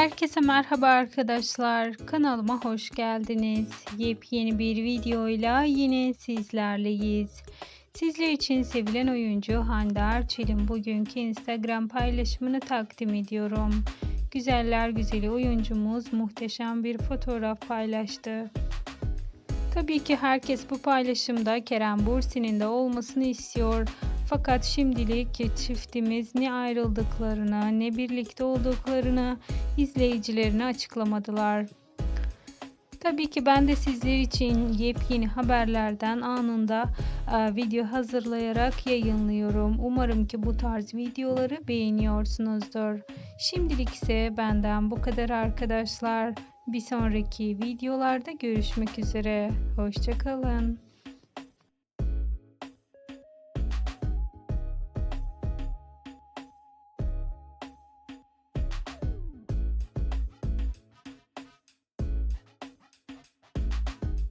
Herkese merhaba arkadaşlar. Kanalıma hoş geldiniz. Yepyeni bir videoyla yine sizlerleyiz. Sizler için sevilen oyuncu Hande Erçel'in bugünkü Instagram paylaşımını takdim ediyorum. Güzeller güzeli oyuncumuz muhteşem bir fotoğraf paylaştı. Tabii ki herkes bu paylaşımda Kerem Bursi'nin de olmasını istiyor. Fakat şimdilik çiftimiz ne ayrıldıklarını ne birlikte olduklarını izleyicilerine açıklamadılar. Tabii ki ben de sizler için yepyeni haberlerden anında e, video hazırlayarak yayınlıyorum. Umarım ki bu tarz videoları beğeniyorsunuzdur. Şimdilik ise benden bu kadar arkadaşlar. Bir sonraki videolarda görüşmek üzere. Hoşçakalın.